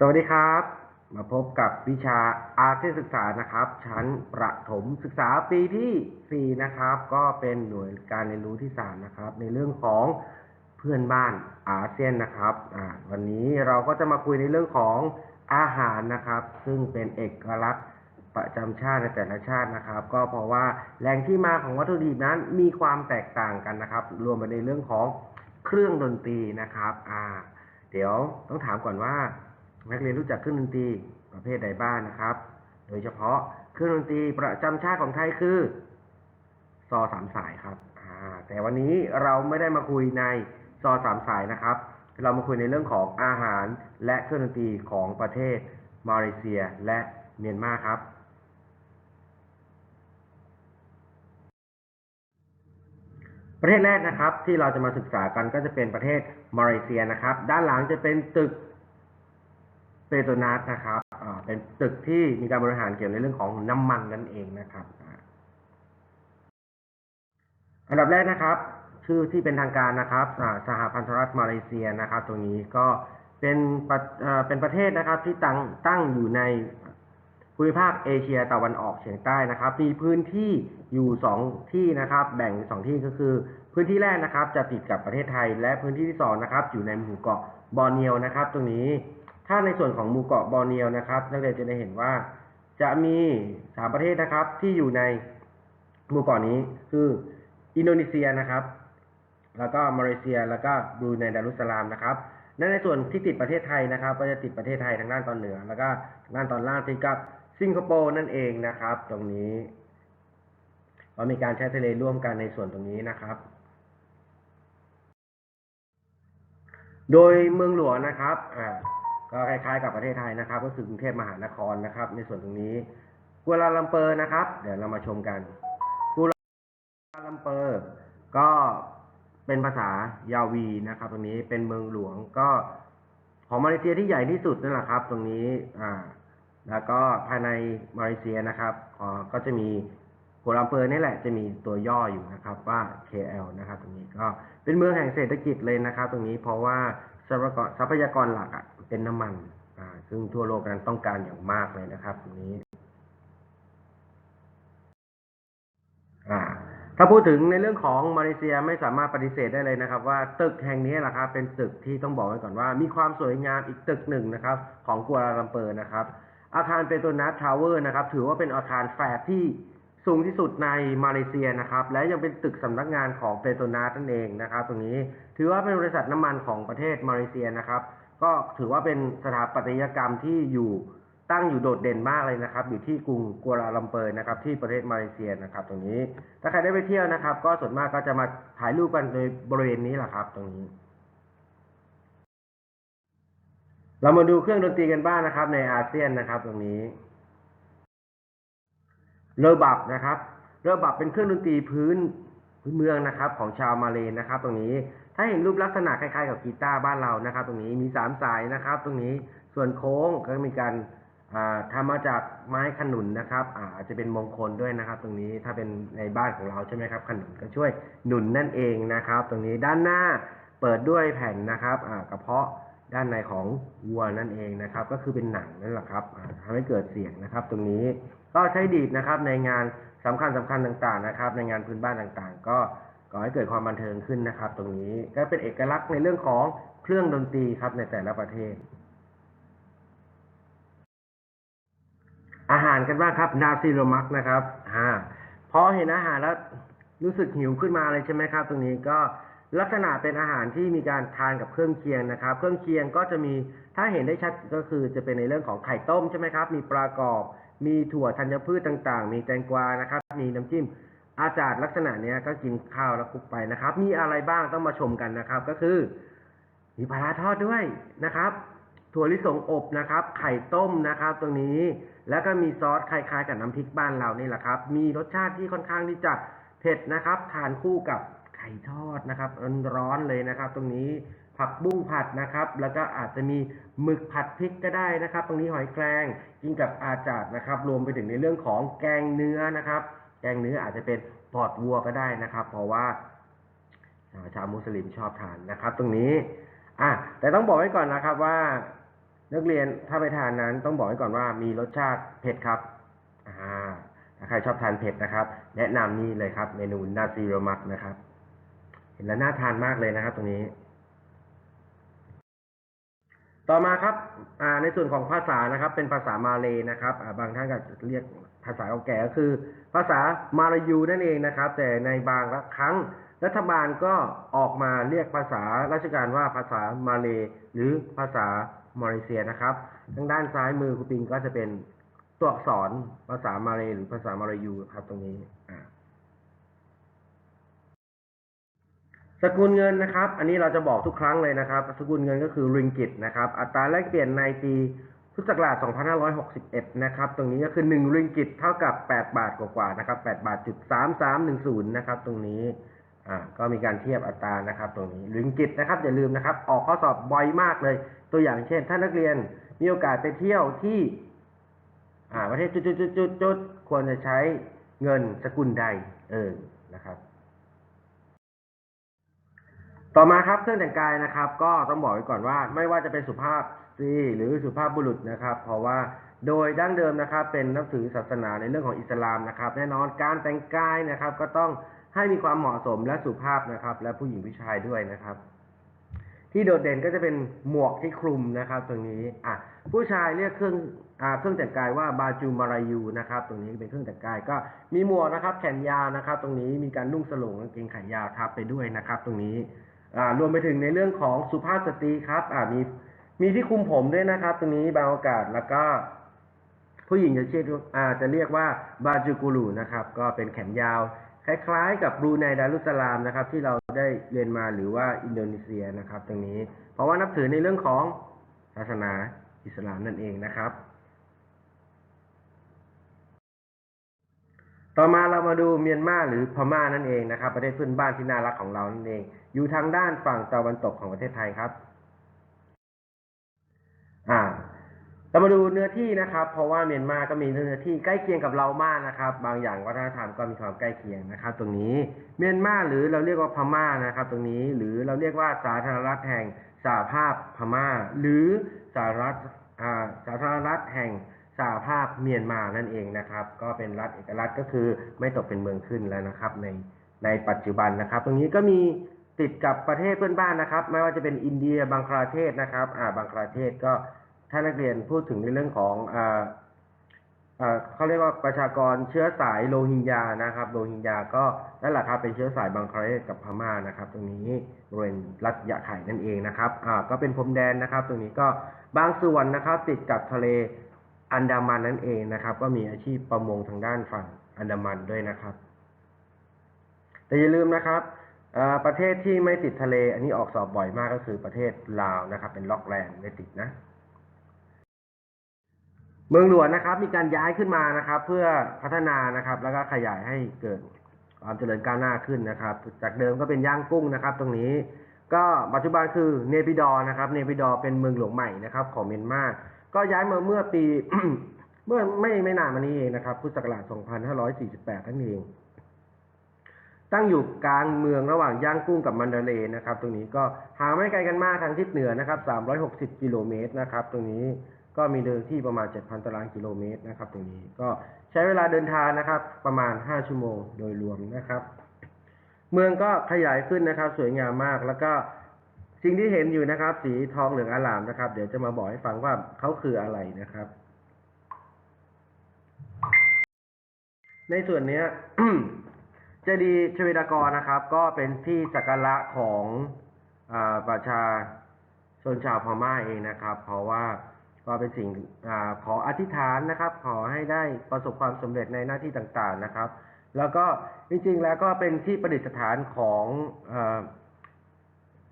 สวัสดีครับ มาพบกับวิชาอาเซียนศึกษานะครับ ชั้นประถมศึกษาปีที่ 4 นะครับ ก็เป็นหน่วยการเรียนรู้ที่ 3 นะครับ ในเรื่องของเพื่อนบ้านอาเซียนนะครับวันนี้เราก็จะมาคุยในเรื่องของอาหารนะครับ ซึ่งเป็นเอกลักษณ์ประจำชาติในแต่ละชาตินะครับ ก็เพราะว่าแหล่งที่มาของวัตถุดิบนั้นมีความแตกต่างกันนะครับ รวมไปในเรื่องของเครื่องดนตรีนะครับอ่าเดี๋ยวต้องถามก่อนว่า นักเรียนรู้จักเครื่องดนตรีประเภทใดบ้างนะครับ โดยเฉพาะเครื่องดนตรีประจำชาติของไทยคือซอสามสายครับแต่วันนี้เราไม่ได้มาคุยในซอสามสายนะครับ เรามาคุยในเรื่องของอาหารและเครื่องดนตรีของประเทศมาเลเซียและเมียนมาครับ ประเทศแรกนะครับที่เราจะมาศึกษากันก็จะเป็นประเทศมาเลเซียนะครับ ด้านหลังจะเป็นตึก เปโตนัสนะครับเป็นตึกที่มีการบริหารเกี่ยวในเรื่องของน้ำมันนั่นเองนะครับ อันดับแรกนะครับ ชื่อที่เป็นทางการนะครับอ่าสหพันธรัฐมาเลเซียนะครับ ตรงนี้ก็เป็นเป็นประเทศนะครับที่ตั้งตั้งอยู่ในภูมิภาคเอเชียตะวันออกเฉียงใต้นะครับ มีพื้นที่อยู่สองที่นะครับ แบ่งสองที่ก็คือ พื้นที่แรกนะครับ จะติดกับประเทศไทย และพื้นที่ที่สองนะครับ อยู่ในหมู่เกาะบอร์เนียวนะครับ ตรงนี้ ถ้าในส่วนของหมู่เกาะบอร์เนียวนะครับ นักเรียนจะได้เห็นว่า จะมีสามประเทศนะครับที่อยู่ในหมู่เกาะนี้คืออินโดนีเซียนะครับ แล้วก็มาเลเซียแล้วก็บรูไนดารุสลามนะครับและในส่วนที่ติดประเทศไทยนะครับ ก็จะติดประเทศไทยทางด้านตอนเหนือ แล้วก็ทางด้านตอนล่างติดกับสิงคโปร์นั่นเองนะครับ ตรงนี้เรามีการใช้ทะเลร่วมกันในส่วนตรงนี้นะครับ โดยเมืองหลวงนะครับอ่า ก็คล้ายๆกับประเทศไทยนะครับ ก็คือกรุงเทพมหานครนะครับ ในส่วนตรงนี้กัวลาลัมเปอร์นะครับ เดี๋ยวเรามาชมกันกัวลาลัมเปอร์ ก็เป็นภาษายาวีนะครับ ตรงนี้เป็นเมืองหลวงก็ของมาเลเซียที่ใหญ่ที่สุดนั่นแหละครับ ตรงนี้อ่าแล้วก็ภายในมาเลเซียนะครับก็จะมีกัวลาลัมเปอร์นี่แหละจะมีตัวย่ออยู่นะครับว่า KL นะครับ ตรงนี้ก็เป็นเมืองแห่งเศรษฐกิจเลยนะครับ ตรงนี้เพราะว่าทรัพยากรทรัพยากรหลักอะ เป็นน้ำมัน ซึ่งทั่วโลกนั้นต้องการอย่างมากเลยนะครับตรงนี้ถ้าพูดถึงในเรื่องของมาเลเซียไม่สามารถปฏิเสธได้เลยนะครับ ว่าตึกแห่งนี้แหละครับเป็นตึกที่ต้องบอกไว้ก่อนว่า มีความสวยงามอีกตึกหนึ่งนะครับ ของกัวลาลัมเปอร์นะครับ อาคารเปโตรนัสทาวเวอร์นะครับ ถือว่าเป็นอาคารแฝดที่สูงที่สุดในมาเลเซียนะครับ และยังเป็นตึกสำนักงานของเปโตรนัสนั่นเองนะครับ ตรงนี้ถือว่าเป็นบริษัทน้ำมันของประเทศมาเลเซียนะครับ ก็ถือว่าเป็นสถาปัตยกรรมที่อยู่ตั้งอยู่โดดเด่นมากเลยนะครับ อยู่ที่กรุงกัวลาลัมเปอร์นะครับ ที่ประเทศมาเลเซียนะครับ ตรงนี้ ถ้าใครได้ไปเที่ยวนะครับ ก็ส่วนมากก็จะมาถ่ายรูปกันโดยบริเวณนี้แหละครับ ตรงนี้ เรามาดูเครื่องดนตรีกันบ้างนะครับ ในอาเซียนนะครับ ตรงนี้เรบับนะครับเรบับเป็นเครื่องดนตรีพื้นพื้นเมืองนะครับ ของชาวมาเลนะครับ ตรงนี้ ถ้าเห็นรูปลักษณะคล้ายๆกับกีตาร์บ้านเรานะครับ ตรงนี้มีสามสายนะครับ ตรงนี้ส่วนโค้งก็มีการอ่าทำมาจากไม้ขนุนนะครับอาจจะเป็นมงคลด้วยนะครับ ตรงนี้ถ้าเป็นในบ้านของเราใช่ไหมครับขนุนก็ช่วยหนุนนั่นเองนะครับ ตรงนี้ด้านหน้าเปิดด้วยแผ่นนะครับกระเพาะด้านในของวัวนั่นเองนะครับ ก็คือเป็นหนังนั่นแหละครับทำให้เกิดเสียงนะครับ ตรงนี้ก็ใช้ดีดนะครับในงานสำคัญสำคัญต่างๆนะครับ ในงานพื้นบ้านต่างๆ ก็ ก่อให้เกิดความบันเทิงขึ้นนะครับ ตรงนี้ก็เป็นเอกลักษณ์ในเรื่องของเครื่องดนตรีครับในแต่ละประเทศ อาหารกันบ้างครับนาซิโรมักนะครับอ่าพอเห็นอาหารแล้วรู้สึกหิวขึ้นมาเลยใช่ไหมครับ ตรงนี้ก็ลักษณะเป็นอาหารที่มีการทานกับเครื่องเคียงนะครับ เครื่องเคียงก็จะมีถ้าเห็นได้ชัดก็คือจะเป็นในเรื่องของไข่ต้มใช่ไหมครับ มีปลากรอบ มีถั่วธัญพืชต่าง ๆ มีแตงกวานะครับ มีน้ำจิ้ม อาจารย์ลักษณะเนี้ยก็กินข้าวแล้วคุกไปนะครับ มีอะไรบ้างต้องมาชมกันนะครับ ก็คือมีปลาทอดด้วยนะครับ ถั่วลิสงอบนะครับ ไข่ต้มนะครับ ตรงนี้ แล้วก็มีซอสคล้ายๆกับน้ำพริกบ้านเรานี่แหละครับ มีรสชาติที่ค่อนข้างที่จะเผ็ดนะครับ ทานคู่กับไข่ทอดนะครับร้อนๆเลยนะครับ ตรงนี้ผักบุ้งผัดนะครับ แล้วก็อาจจะมีหมึกผัดพริกก็ได้นะครับ ตรงนี้หอยแครงกินกับอาจาดนะครับ รวมไปถึงในเรื่องของแกงเนื้อนะครับ กงเนื้ออาจจะเป็นปอดวัวก็ได้นะครับ เพราะว่าชาวมุสลิมชอบทานนะครับ ตรงนี้อะแต่ต้องบอกไว้ก่อนนะครับว่านักเรียนถ้าไปทานนั้นต้องบอกไว้ก่อนว่ามีรสชาติเผ็ดครับอ่าถ้าใครชอบทานเผ็ดนะครับ แนะนำนี่เลยครับ เมนูนาซีโรมักนะครับ เห็นแล้วน่าทานมากเลยนะครับ ตรงนี้ ต่อมาครับในส่วนของภาษานะครับ เป็นภาษามาเลยนะครับบางท่านก็เรียกภาษาเก่าแก่ก็คือ ภาษามาลายูนั่นเองนะครับ แต่ในบางครั้งรัฐบาลก็ออกมาเรียกภาษาราชการว่าภาษามาเลยหรือภาษามาเลเซียนะครับ ทางด้านซ้ายมือคุณปิงก็จะเป็นตัวอักษรภาษามาเลยหรือภาษามาลายูครับตรงนี้อ่า สกุลเงินนะครับ อันนี้เราจะบอกทุกครั้งเลยนะครับ สกุลเงินก็คือริงกิตนะครับ อัตราแลกเปลี่ยนในปีพุทธศักราช 2561 นะครับ ตรงนี้ก็คือ 1 ริงกิตเท่ากับ 8 บาทกว่าๆ นะครับ8บาทจุด3310 นะครับ ตรงนี้ อ่า ก็มีการเทียบอัตรา นะครับ ตรงนี้ ริงกิตนะครับ อย่าลืมนะครับ ออกข้อสอบบ่อยมากเลย ตัวอย่างเช่น ถ้านักเรียนมีโอกาสไปเที่ยวที่ อ่า ประเทศจุดๆๆๆควรจะใช้เงินสกุลใด เออ นะครับ ต่อมาครับเครื่องแต่งกายนะครับ ก็ต้องบอกไว้ก่อนว่า ไม่ว่าจะเป็นสุภาพสตรีหรือสุภาพบุรุษนะครับ เพราะว่าโดยดั้งเดิมนะครับ เป็นนับถือศาสนาในเรื่องของอิสลามนะครับ แน่นอนการแต่งกายนะครับ ก็ต้องให้มีความเหมาะสมและสุภาพนะครับ และผู้หญิงผู้ชายด้วยนะครับ ที่โดดเด่นก็จะเป็นหมวกที่คลุมนะครับ ตรงนี้อะผู้ชายเรียกเครื่องอ่าเครื่องแต่งกายว่าบาจูมารายูนะครับ ตรงนี้เป็นเครื่องแต่งกายก็มีหมวกนะครับ แขนยาวนะครับ ตรงนี้มีการนุ่งสลงกางเกงขายาวทับไปด้วยนะครับ ตรงนี้ รวมไปถึงในเรื่องของสุภาพสตรีครับมีมีที่คุมผมด้วยนะครับ ตรงนี้บางโอกาสแล้วก็ผู้หญิงจะเรียกอ่าจะเรียกว่าบาจูกูลูนะครับ ก็เป็นแขนยาว คล้ายๆ กับบรูไนดารุสสลามนะครับ ที่เราได้เรียนมาหรือว่าอินโดนีเซียนะครับ ตรงนี้ เพราะว่านับถือในเรื่องของศาสนาอิสลามนั่นเองนะครับ ต่อมาเรามาดูเมียนมาหรือพม่านั่นเองนะครับ ประเทศเพื่อนบ้านที่น่ารักของเรานั่นเอง อยู่ทางด้านฝั่งตะวันตกของประเทศไทยครับ อ่าเรามาดูเนื้อที่นะครับ เพราะว่าเมียนมาก็มีเนื้อที่ใกล้เคียงกับเรามากนะครับ บางอย่างวัฒนธรรมก็มีความใกล้เคียงนะครับ ตรงนี้เมียนมาหรือเราเรียกว่าพม่านะครับ ตรงนี้หรือเราเรียกว่าสาธารณรัฐแห่งสหภาพพม่า หรือสาธารณรัฐอ่าสาธารณรัฐแห่ง สหภาพเมียนมานั่นเองนะครับ ก็เป็นรัฐเอกรัฐก็คือไม่ตกเป็นเมืองขึ้นแล้วนะครับ ในในปัจจุบันนะครับ ตรงนี้ก็มีติดกับประเทศเพื่อนบ้านนะครับ ไม่ว่าจะเป็นอินเดียบังคลาเทศนะครับอ่าบังคลาเทศก็ถ้านักเรียนพูดถึงในเรื่องของอ่าอ่าเขาเรียกว่าประชากรเชื้อสายโรฮิงญานะครับโรฮิงญาก็นั่นแหละครับเป็นเชื้อสายบังคลาเทศกับพม่านะครับ ตรงนี้บริเวณรัฐยะไข่นั่นเองนะครับอ่าก็เป็นพรมแดนนะครับ ตรงนี้ก็บางส่วนนะครับ ติดกับทะเล อันดามันนั่นเองนะครับ ก็มีอาชีพประมงทางด้านฝั่งอันดามันด้วยนะครับ แต่อย่าลืมนะครับประเทศที่ไม่ติดทะเล อันนี้ออกสอบบ่อยมากก็คือประเทศลาวนะครับ เป็นล็อกแลนด์ไม่ติดนะ เมืองหลวงนะครับ มีการย้ายขึ้นมานะครับ เพื่อพัฒนานะครับ แล้วก็ขยายให้เกิดความเจริญก้าวหน้าขึ้นนะครับ จากเดิมก็เป็นย่างกุ้งนะครับ ตรงนี้ ก็ปัจจุบันคือเนปิดอ์นะครับ เนปิดอ์เป็นเมืองหลวงใหม่นะครับ ของเมียนมา ก็ย้ายมาเมื่อปี เมื่อไม่ไม่นานมานี้เองนะครับ พุทธศักราช 2548 นั่นเอง ตั้งอยู่กลางเมืองระหว่างย่างกุ้งกับมันดาเลย์นะครับ ตรงนี้ก็ห่างไม่ไกลกันมากทางทิศเหนือนะครับ 360 กิโลเมตรนะครับ ตรงนี้ก็มีเดินที่ประมาณ 7,000 ตารางกิโลเมตรนะครับ ตรงนี้ก็ใช้เวลาเดินทางนะครับ ประมาณ 5 ชั่วโมงโดยรวมนะครับ เมืองก็ขยายขึ้นนะครับ สวยงามมากแล้วก็ สิ่งที่เห็นอยู่นะครับ สีทองเหลืองอลามนะครับ เดี๋ยวจะมาบอกให้ฟังว่าเขาคืออะไรนะครับ ในส่วนเนี้ยเจดีย์ชเวดากรนะครับ ก็เป็นที่สักการะของอประชาชนชาวพม่าเองนะครับ เพราะว่าก็เป็นสิ่งอขออธิษฐานนะครับ ขอให้ได้ประสบความสำเร็จในหน้าที่ต่างๆนะครับ แล้วก็จริงๆแล้วก็เป็นที่ประดิษฐานของอ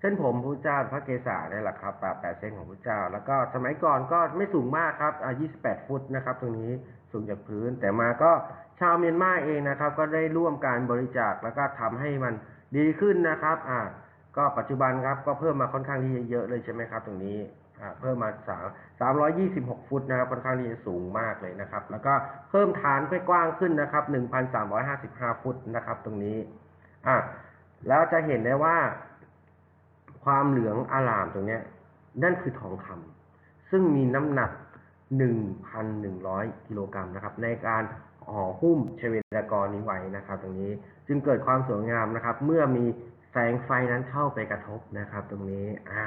ส้นผมพระเจ้าพระเกศาเนี่ยแหละครับแปดเส้นของพระเจ้า แล้วก็สมัยก่อนก็ไม่สูงมากครับอ่า28 ฟุตนะครับ ตรงนี้สูงจากพื้น แต่มาก็ชาวเมียนมาเองนะครับ ก็ได้ร่วมการบริจาคแล้วก็ทำให้มันดีขึ้นนะครับ อ่า ก็ปัจจุบันครับก็เพิ่มมาค่อนข้างที่จะเยอะเลยใช่ไหมครับ ตรงนี้อ่าเพิ่มมาสามสามร้อยยี่สิบหกฟุตนะครับ ค่อนข้างที่จะสูงมากเลยนะครับ แล้วก็เพิ่มฐานให้กว้างขึ้นนะครับหนึ่งพันสามร้อยห้าสิบห้าฟุตนะครับ ตรงนี้ อ่าแล้วจะเห็นได้ว่า ความเหลืองอารามตรงนี้นั่นคือทองคำซึ่งมีน้ำหนัก 1,100 กิโลกรัมนะครับ ในการห่อหุ้มชเวดากรนี้ไว้นะครับ ตรงนี้จึงเกิดความสวยงามนะครับ เมื่อมีแสงไฟนั้นเข้าไปกระทบนะครับ ตรงนี้อ่า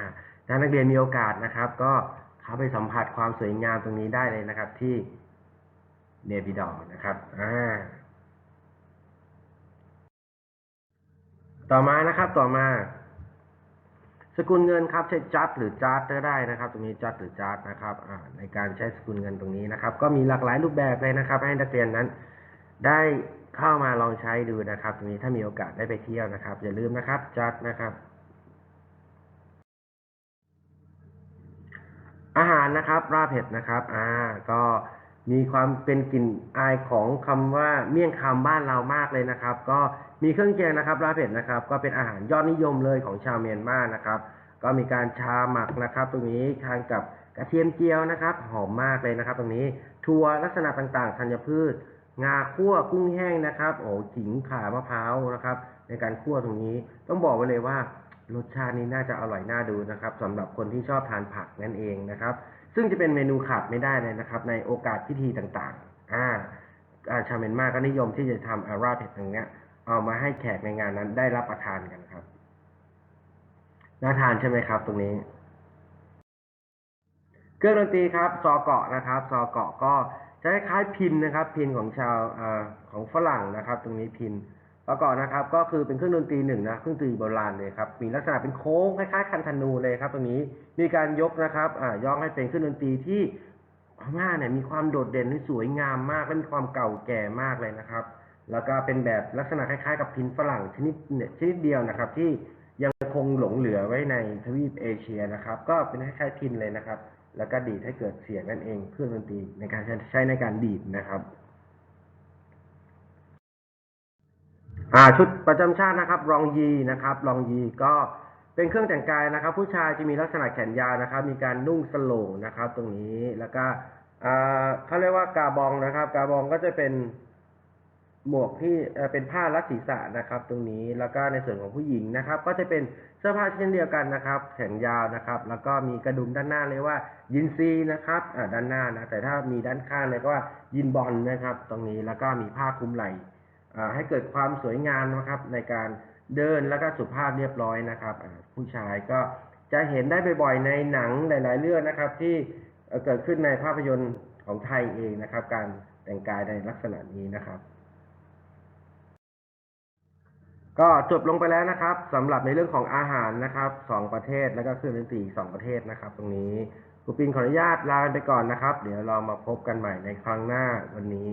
นักเรียนมีโอกาสนะครับ ก็เข้าไปสัมผัสความสวยงามตรงนี้ได้เลยนะครับที่เนบิดอนะครับอ่าต่อมานะครับต่อมา สกุลเงินครับใช้จัดหรือจัดก็ได้นะครับตรงนี้จัดหรือจัดนะครับในการใช้สกุลเงินตรงนี้นะครับ ก็มีหลากหลายรูปแบบเลยนะครับ ให้นักเรียนนั้น ได้เข้ามาลองใช้ดูนะครับ ตรงนี้ถ้ามีโอกาสได้ไปเที่ยวนะครับ อย่าลืมนะครับจัดนะครับ อาหารนะครับราเผ็ดนะครับอ่าก็ มีความเป็นกลิ่นอายของคำว่าเมี่ยงคำบ้านเรามากเลยนะครับ ก็มีเครื่องเคียงนะครับราเผ็ดนะครับ ก็เป็นอาหารยอดนิยมเลยของชาวเมียนมานะครับ ก็มีการชาหมักนะครับ ตรงนี้ทานกับกระเทียมเจียวนะครับ หอมมากเลยนะครับ ตรงนี้ถั่วลักษณะต่างๆธัญพืช งาคั่วกุ้งแห้งนะครับ โอ้ขิงข่ามะพร้าวนะครับ ในการคั่วตรงนี้ต้องบอกไว้เลยว่ารสชาตินี้น่าจะอร่อยน่าดูนะครับสำหรับคนที่ชอบทานผักนั่นเองนะครับ ซึ่งจะเป็นเมนูขาดไม่ได้เลยนะครับ ในโอกาสพิธีต่างๆ อ่าอาชาวเมียนมาก็นิยมที่จะทำอาราเผ็ดตรงเนี้ย เอามาให้แขกในงานนั้นได้รับประทานกันครับ น่าทานใช่ไหมครับ ตรงนี้ เครื่องดนตรีครับซอเกาะนะครับซอเกาะก็จะคล้ายๆพินนะครับ พินของชาวอ่อของฝรั่งนะครับ ตรงนี้พิน ซอเกาะนะครับก็คือเป็นเครื่องดนตรีหนึ่งนะเครื่องดนตรีโบราณเลยครับมีลักษณะเป็นโค้งคล้ายๆคันธนูเลยครับตรงนี้มีการยกนะครับอ่าย่องให้เป็นเครื่องดนตรีที่พม่าเนี่ยมีความโดดเด่นและสวยงามมากและมีความเก่าแก่มากเลยนะครับ แล้วก็เป็นแบบลักษณะคล้ายๆ กับพินฝรั่งชนิดเนี่ยชนิดเดียวนะครับ ที่ยังคงหลงเหลือไว้ในทวีปเอเชียนะครับ ก็เป็นคล้ายๆพินเลยนะครับ แล้วก็ดีดให้เกิดเสียงนั่นเองเครื่องดนตรีในการใช้ใช้ในการดีดนะครับ อ่าชุดประจำชาตินะครับ รองยีนะครับ รองยีก็เป็นเครื่องแต่งกายนะครับ ผู้ชายจะมีลักษณะแขนยาวนะครับ มีการนุ่งสโลงนะครับ ตรงนี้แล้วก็อ่าเขาเรียกว่ากาบองนะครับ กาบองก็จะเป็นหมวกที่เป็นผ้ารัดศีรษะนะครับ ตรงนี้แล้วก็ในส่วนของผู้หญิงนะครับ ก็จะเป็นเสื้อผ้าเช่นเดียวกันนะครับ แขนยาวนะครับ แล้วก็มีกระดุมด้านหน้าเรียกว่ายินซีนะครับด้านหน้านะแต่ถ้ามีด้านข้างเรียกว่ายินบอลนะครับ ตรงนี้แล้วก็มีผ้าคลุมไหล่ ให้เกิดความสวยงามนะครับในการเดินแล้วก็สุภาพเรียบร้อยนะครับ ผู้ชายก็จะเห็นได้บ่อยๆในหนังหลาย ๆ เรื่องนะครับ ที่เกิดขึ้นในภาพยนตร์ของไทยเองนะครับ การแต่งกายในลักษณะนี้นะครับ ก็จบลงไปแล้วนะครับสำหรับในเรื่องของอาหารนะครับสองประเทศแล้วก็เครื่องดนตรีสองประเทศนะครับ ตรงนี้ครูปิงขออนุญาตลาไปก่อนนะครับ เดี๋ยวเรามาพบกันใหม่ในครั้งหน้าวันนี้